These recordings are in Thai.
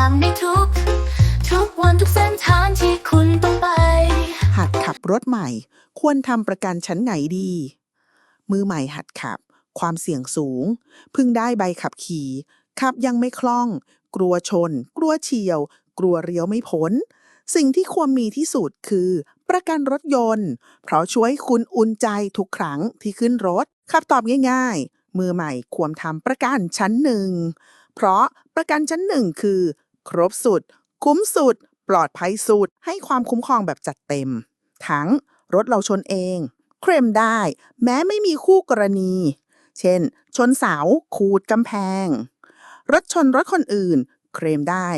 ามในทุก ทุกวันทุกเส้นทางที่คุณต้องไปหัดขับรถใหม่ ควรทำประกันชั้นไหนดี มือใหม่หัดขับ ความเสี่ยงสูง เพิ่งได้ใบขับขี่ ขับยังไม่คล่อง กลัวชน กลัวเฉียว กลัวเลี้ยวไม่พ้น สิ่งที่ควรมีที่สุดคือ ประกันรถยนต์ เพราะช่วยคุณอุ่นใจทุกครั้งที่ขึ้นรถคำตอบง่ายๆ มือใหม่ควรทำประกันชั้นหนึ่ง เพราะประกันชั้นหนึ่งคือ ครบสุด คุ้มสุด ปลอดภัยสุด ให้ความคุ้มครองแบบจัดเต็ม ทั้งรถเราชนเอง เคลมได้ แม้ไม่มีคู่กรณี เช่น ชนเสาขูดกำแพง รถชนรถคนอื่น เคลมได้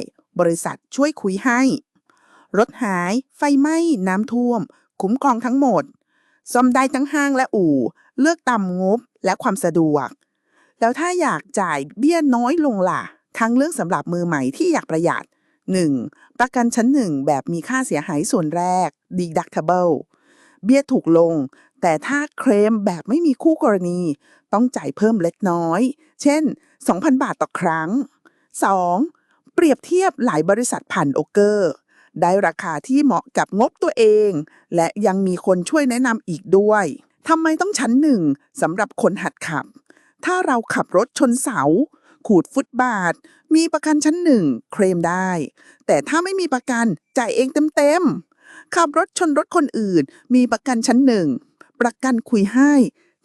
บริษัทช่วยคุยให้ รถหาย ไฟไหม้ น้ำท่วม คุ้มครองทั้งหมดซ่อมได้ทั้งห้างและอู่ เลือกตามงบและความสะดวก แล้วถ้าอยากจ่ายเบี้ยน้อยลงล่ะ ทางเลือกสำหรับมือใหม่ที่อยากประหยัด 1. ประกันชั้นหนึ่งแบบมีค่าเสียหายส่วนแรก deductible เบี้ยถูกลง แต่ถ้าเคลมแบบไม่มีคู่กรณี ต้องจ่ายเพิ่มเล็กน้อย เช่น 2,000 บาทต่อครั้ง 2. เปรียบเทียบหลายบริษัทผ่านโอเกอร์ได้ราคาที่เหมาะกับงบตัวเอง และยังมีคนช่วยแนะนำอีกด้วยทำไมต้องชั้นหนึ่งสำหรับคนหัดขับ ถ้าเราขับรถชนเสา ขูดฟุตบาท มีประกันชั้นหนึ่งเคลมได้ แต่ถ้าไม่มีประกันจ่ายเองเต็มๆ ขับรถชนรถคนอื่น มีประกันชั้นหนึ่ง ประกันคุยให้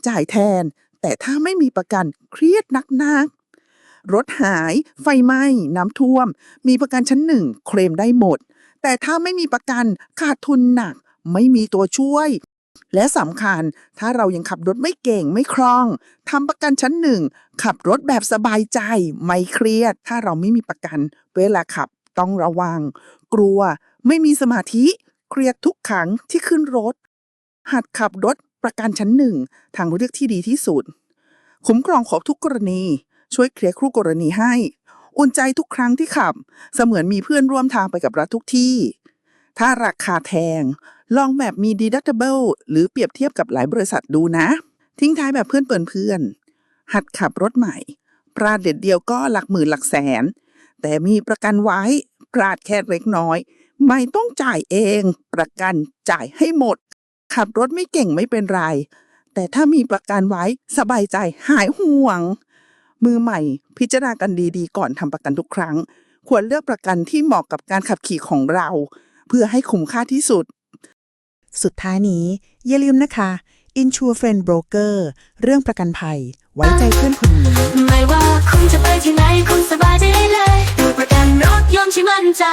จ่ายแทน แต่ถ้าไม่มีประกันเครียดนักนักๆรถหาย ไฟไหม้ น้ำท่วม มีประกันชั้นหนึ่งเคลมได้หมด แต่ถ้าไม่มีประกันขาดทุนหนัก ไม่มีตัวช่วย และสำคัญถ้าเรายังขับรถไม่เก่งไม่คล่องทำประกันชั้นหนึ่งขับรถแบบสบายใจไม่เครียด ถ้าเราไม่มีประกัน เวลาขับต้องระวัง กลัวไม่มีสมาธิเครียดทุกครั้งที่ขึ้นรถ หัดขับรถประกันชั้นหนึ่งทางเลือกที่ดีที่สุด คุ้มครองครบทุกกรณี ช่วยเคลียร์คู่กรณีให้ อุ่นใจทุกครั้งที่ขับ เสมือนมีเพื่อนร่วมทางไปกับรัฐทุกที่ ถ้าราคาแพง ลองแบบมี deductible หรือเปรียบเทียบกับหลายบริษัทดูนะ ทิ้งท้ายแบบเพื่อนเปินเพื่อนหัดขับรถใหม่พลาดเด็ดเดียวก็หลักหมื่นหลักแสน แต่มีประกันไว้พลาดแค่เล็กน้อย ไม่ต้องจ่ายเอง ประกันจ่ายให้หมด ขับรถไม่เก่งไม่เป็นไร แต่ถ้ามีประกันไว้สบายใจหายห่วง มือใหม่ พิจารณากันดีๆ ก่อนทำประกันทุกครั้ง ควรเลือกประกันที่เหมาะกับการขับขี่ของเรา เพื่อให้คุ้มค่าที่สุด สุดท้ายนี้ อย่าลืมนะคะ Insure Friend Broker เรื่องประกันภัย ไว้ใจเพื่อนคนนี้ ไม่ว่าคุณจะไปที่ไหน คุณสบายใจได้เลย ดูประกันรถยนต์ที่มั่นใจ